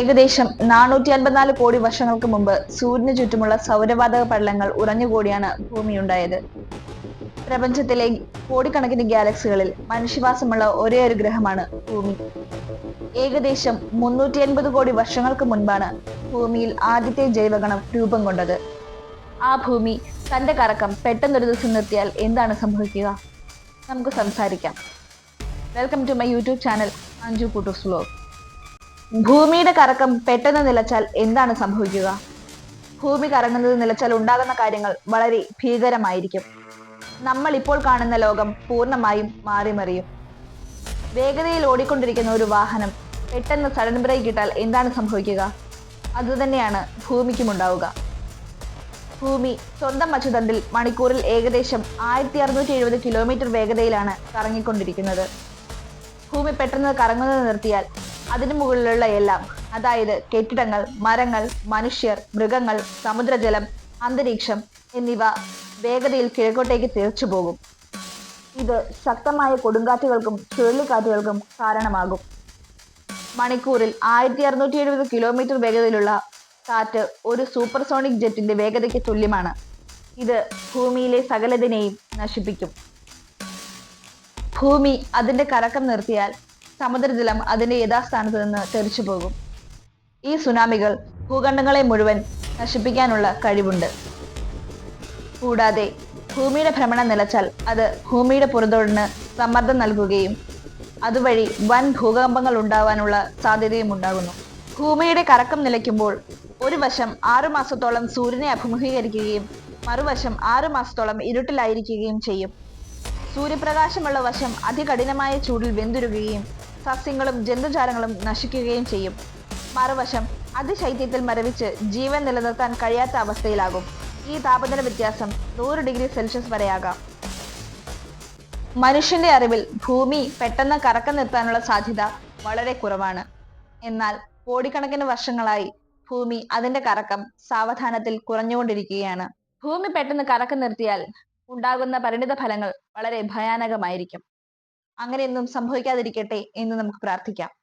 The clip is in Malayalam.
ഏകദേശം നാനൂറ്റി അൻപത്തിനാല് കോടി വർഷങ്ങൾക്ക് മുമ്പ് സൂര്യന് ചുറ്റുമുള്ള സൗരവാതക പടലങ്ങൾ ഉറഞ്ഞുകൂടിയാണ് ഭൂമിയുണ്ടായത്. പ്രപഞ്ചത്തിലെ കോടിക്കണക്കിന് ഗാലക്സികളിൽ മനുഷ്യവാസമുള്ള ഒരേ ഒരു ഗ്രഹമാണ് ഭൂമി. ഏകദേശം മുന്നൂറ്റി എൺപത് കോടി വർഷങ്ങൾക്ക് മുൻപാണ് ഭൂമിയിൽ ആദ്യത്തെ ജൈവഗണം രൂപം കൊണ്ടത്. ആ ഭൂമി തന്റെ കറക്കം പെട്ടെന്നൊരു ദിവസം നിർത്തിയാൽ എന്താണ് സംഭവിക്കുക? നമുക്ക് സംസാരിക്കാം. Welcome to my YouTube channel Anju Kuttoos vlog. ഭൂമിയുടെ കറക്കം പെട്ടെന്ന് നിലച്ചാൽ എന്താണ് സംഭവിക്കുക? ഭൂമി കറങ്ങുന്നത് നിലച്ചാൽ ഉണ്ടാകുന്ന കാര്യങ്ങൾ വളരെ ഭീകരമായിരിക്കും. നമ്മൾ ഇപ്പോൾ കാണുന്ന ലോകം പൂർണമായും മാറിമറിയും. വേഗതയിൽ ഓടിക്കൊണ്ടിരിക്കുന്ന ഒരു വാഹനം പെട്ടെന്ന് സഡൻ ബ്രേക്ക് ഇട്ടാൽ എന്താണ് സംഭവിക്കുക? അതുതന്നെയാണ് ഭൂമിക്കും ഉണ്ടാവുക. ഭൂമി സ്വന്തം അച്ചുതണ്ടിൽ മണിക്കൂറിൽ ഏകദേശം ആയിരത്തി അറുന്നൂറ്റി എഴുപത് കിലോമീറ്റർ വേഗതയിലാണ് കറങ്ങിക്കൊണ്ടിരിക്കുന്നത്. ഭൂമി പെട്ടെന്ന് കറങ്ങുന്നത് നിർത്തിയാൽ അതിനു മുകളിലുള്ള എല്ലാം അതായത് കെട്ടിടങ്ങൾ മരങ്ങൾ മനുഷ്യർ മൃഗങ്ങൾ സമുദ്രജലം അന്തരീക്ഷം എന്നിവ വേഗതയിൽ കിഴക്കോട്ടേക്ക് തീർച്ചു പോകും. ഇത് ശക്തമായ കൊടുങ്കാറ്റുകൾക്കും ചുഴലിക്കാറ്റുകൾക്കും കാരണമാകും. മണിക്കൂറിൽ ആയിരത്തി അറുന്നൂറ്റി എഴുപത് കിലോമീറ്റർ വേഗതയിലുള്ള കാറ്റ് ഒരു സൂപ്പർസോണിക് ജെറ്റിന്റെ വേഗതയ്ക്ക് തുല്യമാണ്. ഇത് ഭൂമിയിലെ സകലതിനെയും നശിപ്പിക്കും. ഭൂമി അതിന്റെ കറക്കം നിർത്തിയാൽ സമുദ്രജലം അതിന്റെ യഥാസ്ഥാനത്ത് നിന്ന് തെറിച്ചു പോകും. ഈ സുനാമികൾ ഭൂഖണ്ഡങ്ങളെ മുഴുവൻ നശിപ്പിക്കാനുള്ള കഴിവുണ്ട്. കൂടാതെ ഭൂമിയുടെ ഭ്രമണം നിലച്ചാൽ അത് ഭൂമിയുടെ പുറത്തോടിന് സമ്മർദ്ദം നൽകുകയും അതുവഴി വൻ ഭൂകമ്പങ്ങൾ ഉണ്ടാവാനുള്ള സാധ്യതയും ഉണ്ടാകുന്നു. ഭൂമിയുടെ കറക്കം നിലയ്ക്കുമ്പോൾ ഒരു വശം ആറു മാസത്തോളം സൂര്യനെ അഭിമുഖീകരിക്കുകയും മറുവശം ആറു മാസത്തോളം ഇരുട്ടിലായിരിക്കുകയും ചെയ്യും. സൂര്യപ്രകാശമുള്ള വശം അതികഠിനമായ ചൂടിൽ വെന്തുരുകയും സസ്യങ്ങളും ജന്തുജാലങ്ങളും നശിക്കുകയും ചെയ്യും. മറുവശം അതിശൈത്യത്തിൽ മരവിച്ച് ജീവൻ നിലനിർത്താൻ കഴിയാത്ത അവസ്ഥയിലാകും. ഈ താപനില വ്യത്യാസം നൂറ് ഡിഗ്രി സെൽഷ്യസ് വരെയാകാം. മനുഷ്യന്റെ അറിവിൽ ഭൂമി പെട്ടെന്ന് കറക്കം നിർത്താനുള്ള സാധ്യത വളരെ കുറവാണ്. എന്നാൽ കോടിക്കണക്കിന് വർഷങ്ങളായി ഭൂമി അതിന്റെ കറക്കം സാവധാനത്തിൽ കുറഞ്ഞുകൊണ്ടിരിക്കുകയാണ്. ഭൂമി പെട്ടെന്ന് കറക്കം നിർത്തിയാൽ ഉണ്ടാകുന്ന പരിണിത ഫലങ്ങൾ വളരെ ഭയാനകമായിരിക്കും. അങ്ങനെയൊന്നും സംഭവിക്കാതിരിക്കട്ടെ എന്ന് നമുക്ക് പ്രാർത്ഥിക്കാം.